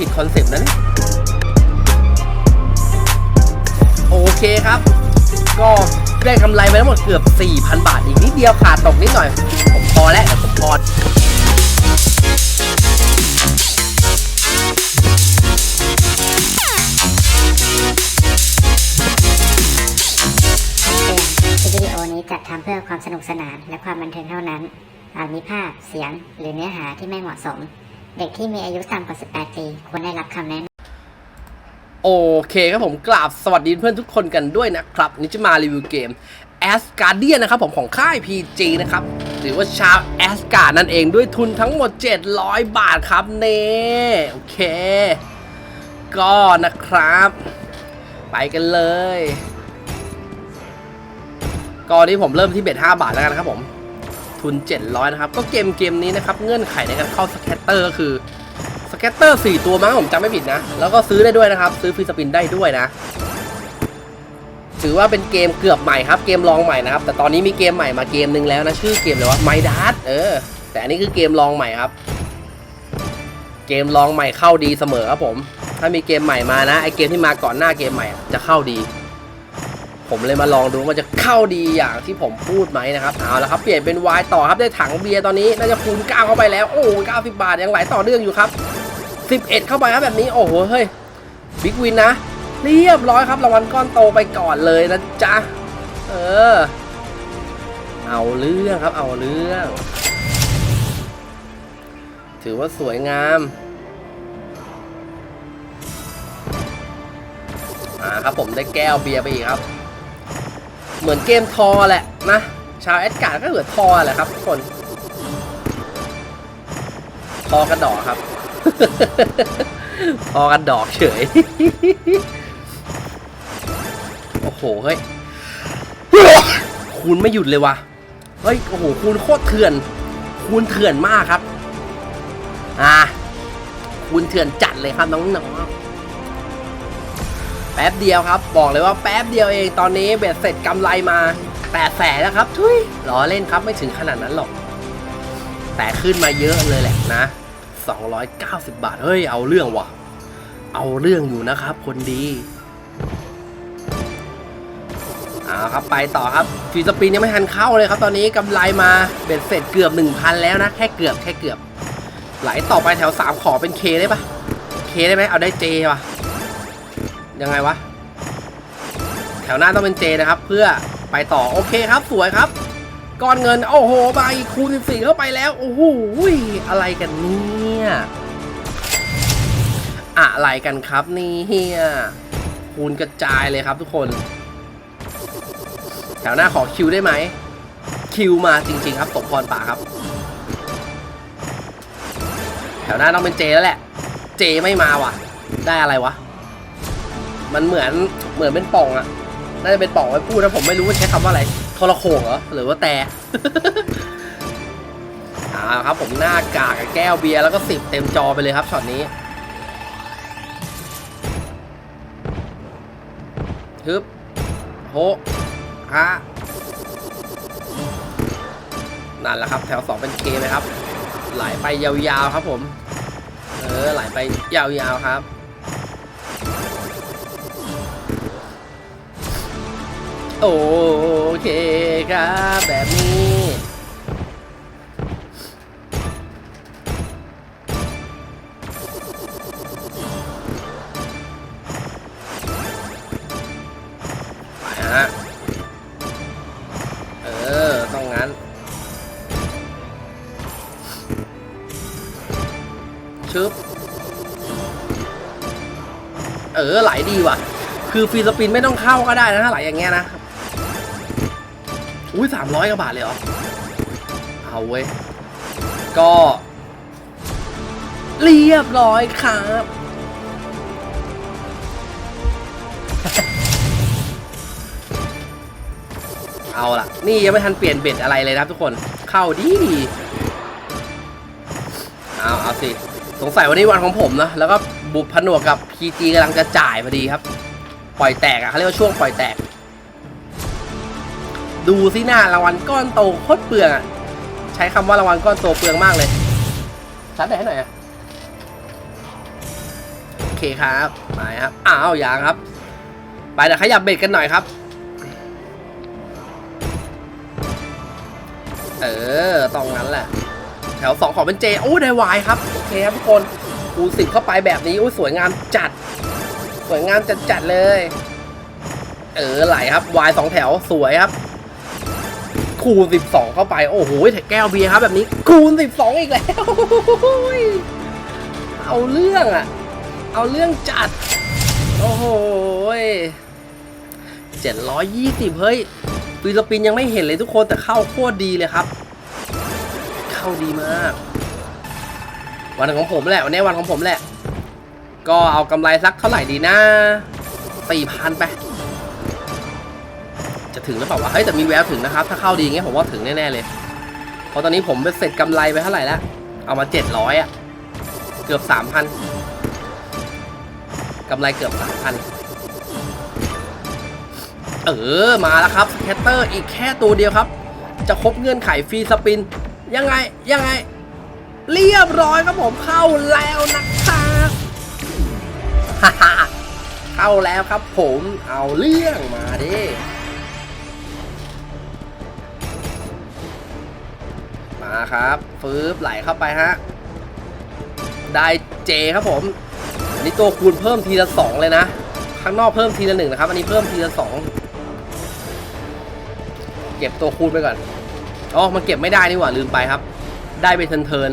ผิดคอนเซปต์นั้นโอเคครับ ก็ได้กำไรไปทั้งหมดเกือบ 4,000 บาท อีกนิดเดียวขาดตกนิดหน่อย ผมพอแล้วเดี๋ยวผมพอวิดีโอนี้จัดทำเพื่อความสนุกสนานและความบันเทิงเท่านั้น อาจมีภาพ เสียง หรือเนื้อหาที่ไม่เหมาะสม เด็กที่มีอายุต่ำกว่า 18 ปีควรได้รับคำแนะนำโอเคครับผมกราบสวัสดีเพื่อนทุกคนกันด้วยนะครับนี่จะมารีวิวเกม a s g a r d i a n นะครับผมของค่าย PG นะครับ หรือว่าชาว a s g a r d นั่นเองด้วยทุนทั้งหมด 700 บาทครับเน่โอเค ก็นะครับ ไปกันเลย ก็นี้ผมเริ่มที่เบ็ด5บาทแล้วกันนะครับผม ทุน 700 นะครับ ก็เกมเกมนี้นะครับ เงื่อนไขในการเข้าสแคตเตอร์ก็คือสแกตเตอร์4ตัวมั้งผมจำไม่ผิดนะ แล้วก็ซื้อได้ด้วยนะครับ ซื้อฟรีสปินได้ด้วยนะ ถือว่าเป็นเกมเกือบใหม่ครับ เกมลองใหม่นะครับ แต่ตอนนี้มีเกมใหม่มาเกมหนึ่งแล้วนะ ชื่อเกมอะไรวะไมดัสเออ แต่อันนี้คือเกมลองใหม่ครับ เกมลองใหม่เข้าดีเสมอครับผม ถ้ามีเกมใหม่มานะ ไอเกมที่มาก่อนหน้าเกมใหม่จะเข้าดี ผมเลยมาลองดูว่าจะเข้าดีอย่างที่ผมพูดไหมนะครับเอาละครับเปลี่ยนเป็นวายต่อครับได้ถังเบียร์ตอนนี้น่าจะคูณ9เข้าไปแล้วโอ้90 บาทยังไหลต่อเนื่องอยู่ครับ 11 เข้าไปครับแบบนี้โอ้โหเฮ้ยบิ๊กวินนะเรียบร้อยครับรางวัลก้อนโตไปก่อนเลยนะจ๊ะเออ เอาเรื่องครับเอาเรื่อง ถือว่าสวยงามอ่าครับผมได้แก้วเบียร์ไปอีกครับ เหมือนเกมทอแหละนะ ชาวแอดการ์ดก็เหมือนทอแหละครับทุกคน ทอกระดอกครับ ทอกันดอกเฉย โอ้โห เฮ้ย คูณไม่หยุดเลยวะเฮ้ย โอ้โห คูณโคตรเถื่อน คูณเถื่อนมากครับ อ่า คูณเถื่อนจัดเลยครับน้องๆ ป๊บเดียวครับ บอกเลยว่าแป๊บเดียวเองตอนนี้เบ็ดเสร็จกำไรมาแปดแสนแล้วครับทุยล้อเล่นครับไม่ถึงขนาดนั้นหรอก แต่ขึ้นมาเยอะเลยแหละนะ 290 บาท เฮ้ย เอาเรื่องว่ะ เอาเรื่องอยู่นะครับ คนดีเอาครับไปต่อครับฟีสปินยังไม่ทันเข้าเลยครับ ตอนนี้กำไรมาเบ็ดเสร็จเกือบ 1,000 แล้วนะ แค่เกือบแค่เกือบ ไหลต่อไปแถว 3 ขอเป็นเคได้ปะเคได้ไหมเอาได้เจปะ ยังไงวะ แถวหน้าต้องเป็นเจนะครับ เพื่อไปต่อโอเคครับ สวยครับก้อนเงิน โอ้โหมาอีกคูณ14เข้าไปแล้ว โอ้โหอะไรกันเนี่ยอะไรกันครับนี่เฮียคูณกระจายเลยครับทุกคน แถวหน้าขอคิวได้ไหม คิวมาจริง ๆ ครับสมพรป่าครับ แถวหน้าต้องเป็นเจแล้วแหละ เจไม่มาว่ะ ได้อะไรวะ มันเหมือนเหมือนเป็นป่องอะน่าจะเป็นป่องไว้พูดนะผมไม่รู้ว่าใช้คำว่าอะไรโทรโขงเหรอหรือว่าแต่อ่าครับผมหน้ากากกับแก้วเบียร์แล้วก็สิบเต็มจอไปเลยครับช็อตนี้ฮึบโฮฮะนั่นแหละครับแถวสองเป็นเคไหมครับ ไหลไปยาวๆครับผม เออไหลไปยาวๆครับ โอเคครับแบบนี้ฮะเออ ต้องงั้น ชึบ เออ ไหลดีว่ะ คือฟรีสปินไม่ต้องเข้าก็ได้นะถ้าไหลอย่างเงี้ยนะ อุ้ยสามร้อยกว่าบาทเลยเหรอ เอาเว้ย ก็ เรียบร้อยครับ เอาล่ะ นี่ยังไม่ทันเปลี่ยนเบ็ดอะไรเลยนะครับทุกคน เข้าดีดีเอาเอาสิ สงสัยวันนี้วันของผมนะ แล้วก็บุกผนวกกับ PG กำลังจะจ่ายพอดีครับ ปล่อยแตกอะเขาเรียกว่าช่วงปล่อยแตก ดูสิหน้ารางวัลก้อนโตโคตรเปลืองอะใช้คำว่ารางวัลก้อนโตเปลืองมากเลยชัดได้ให้หน่อยอะเคครับไปครับอ้าวอยังครับ ไปเดี๋ยวขยับเบ็ดกันหน่อยครับ เออตรงนั้นแหละ แถวสองของเป็นเจโอ้ได้วายครับโอเคครับทุกคนคูสิบเข้าไปแบบนี้โอ้ยสวยงามจัด สวยงามจัดจัดเลย เออไหลครับวายสองแถวสวยครับ คูณสิบสองเข้าไป โอ้โหแก้วเบียร์ครับแบบนี้ คูณสิบสองอีกแล้ว เอาเรื่องอะเอาเรื่องจัด โอ้โหเจ็ดร้อยยี่สิบเฮ้ยฟิลิปปินยังไม่เห็นเลยทุกคนแต่เข้าโคตรดีเลยครับ เข้าดีมาก วันของผมแหละวันนี้วันของผมแหละ ก็เอากำไรสักเท่าไหร่ดีนะสี่พันไป จะถึงหรือเปล่าวะเฮ้ยแต่มีแววถึงนะครับ ถ้าเข้าดีอย่างเงี้ยผมว่าถึงแน่ๆเลย เพราะตอนนี้ผมไปเสร็จกำไรไปเท่าไหร่แล้ว เอามาเจ็ดร้อยอะเกือบสามพันกำไรเกือบสามพันเออ มาแล้วครับแคตเตอร์อีกแค่ตัวเดียวครับ จะครบเงื่อนไขฟรีสปิน ยังไง ยังไง เรียบร้อยครับผมเข้าแล้วนะครับฮ่าเข้าแล้วครับผมเอาเรื่องมาดิ มาครับฟืบไหลเข้าไปฮะ ได้เจครับผม อันนี้ตัวคูณเพิ่มทีละสองเลยนะ ข้างนอกเพิ่มทีละหนึ่งนะครับ อันนี้เพิ่มทีละสองเก็บตัวคูณไปก่อน อ๋อ มันเก็บไม่ได้นี่หว่าลืมไปครับ ได้ไปเทินเทิน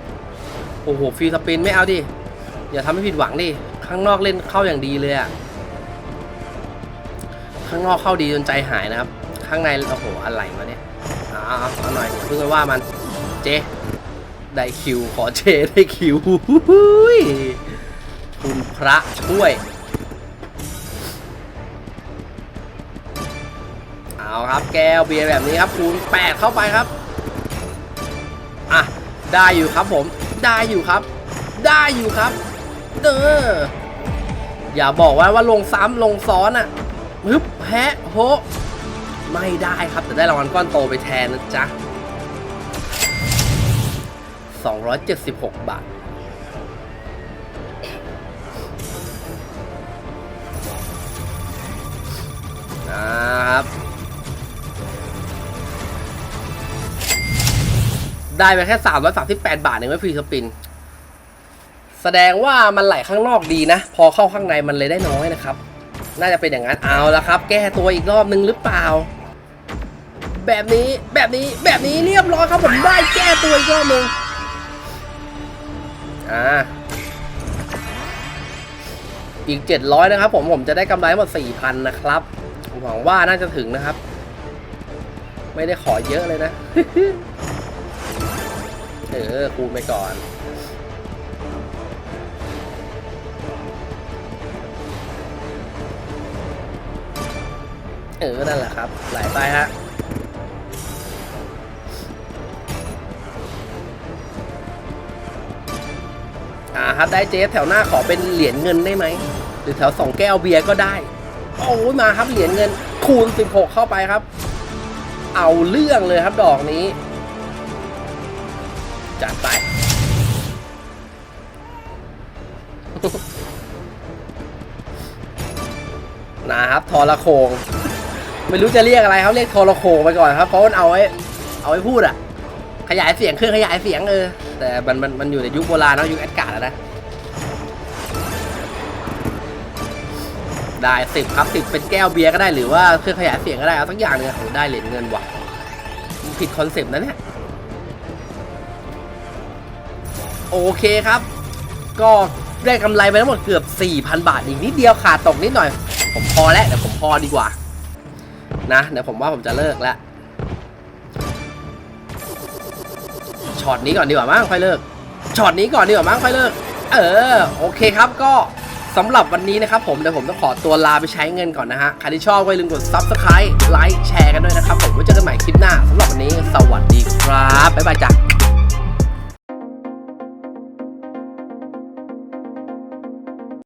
ๆโอ้โหฟรีสปินไม่เอาดิ อย่าทำให้ผิดหวังดิ ข้างนอกเล่นเข้าอย่างดีเลยอะข้างนอกเข้าดีจนใจหายนะครับ ข้างใน โอ้โห อะไรวะเนี่ย เอาเอาเอาหน่อยเพิ่งไปว่ามัน เจ ได้คิว ขอเจได้คิวคุณพระช่วย เอาครับแก้วเบียร์แบบนี้ครับคูณแปดเข้าไปครับ อะ ได้อยู่ครับผม ได้อยู่ครับ ได้อยู่ครับเอออย่าบอกว่าว่าลงซ้ำลงซ้อนอะ่ะฮึบแฮะโฮ ไม่ได้ครับ แต่ได้รางวัลก้อนโตไปแทนนะจ๊ะ 276 บาท นะครับ ได้ไปแค่ 338 บาทเองไม่ฟรีสปิน แสดงว่ามันไหลข้างนอกดีนะ พอเข้าข้างในมันเลยได้น้อยนะครับ น่าจะเป็นอย่างนั้นเอาละครับ แก้ตัวอีกรอบนึงหรือเปล่า แบบนี้แบบนี้แบบนี้เรียบร้อยครับผมได้แก้ตัวอีกรอบนึงอ่าอีก 700 นะครับผมผมจะได้กำไรหมด4,000 นะครับหวังว่าน่าจะถึงนะครับ ไม่ได้ขอเยอะเลยนะ เออคูณไปก่อน ออนั่นแหละครับ ไหลไปฮะอ่าครับได้เจฟแถวหน้าขอเป็นเหรียญเงินได้ไหม หรือแถวสองแก้วเบียร์ก็ได้ โอ้ยมาครับเหรียญเงิน คูณ 16 เข้าไปครับ เอาเรื่องเลยครับดอกนี้ จัดไปนะครับทอระโคง ไม่รู้จะเรียกอะไรครับเรียกโทรโคงไปก่อนครับเพราะมันเอาไว้เอาไว้พูดอะขยายเสียงเครื่องขยายเสียงเออแต่มันมันมันอยู่ในยุคโบราณเนอะยุคแอดการ์ดอะนะได้สิบครับสิบเป็นแก้วเบียร์ก็ได้หรือว่าเครื่องขยายเสียงก็ได้เอาสักอย่างหนึงอะโหได้เหรียญเงินว่ะผิดคอนเซปต์นะเนี่ยโอเคครับ ก็ได้กำไรไปทั้งหมดเกือบ 4,000 บาทอีกนิดเดียวขาดตกนิดหน่อย ผมพอแล้วเดี๋ยวผมพอดีกว่า นะเดี๋ยวผมว่าผมจะเลิกละช็อตนี้ก่อนดีกว่ามั้งค่อยเลิกช็อตนี้ก่อนดีกว่ามั้งค่อยเลิก เออโอเคครับก็สำหรับวันนี้นะครับผมเดี๋ยวผมต้องขอตัวลาไปใช้เงินก่อนนะฮะใครที่ชอบก็อย่าลืมกด subscribe ไลค์แชร์กันด้วยนะครับผมไว้เจอกันใหม่คลิปหน้าสำหรับวันนี้สวัสดีครับบ๊ายบายจ้ะ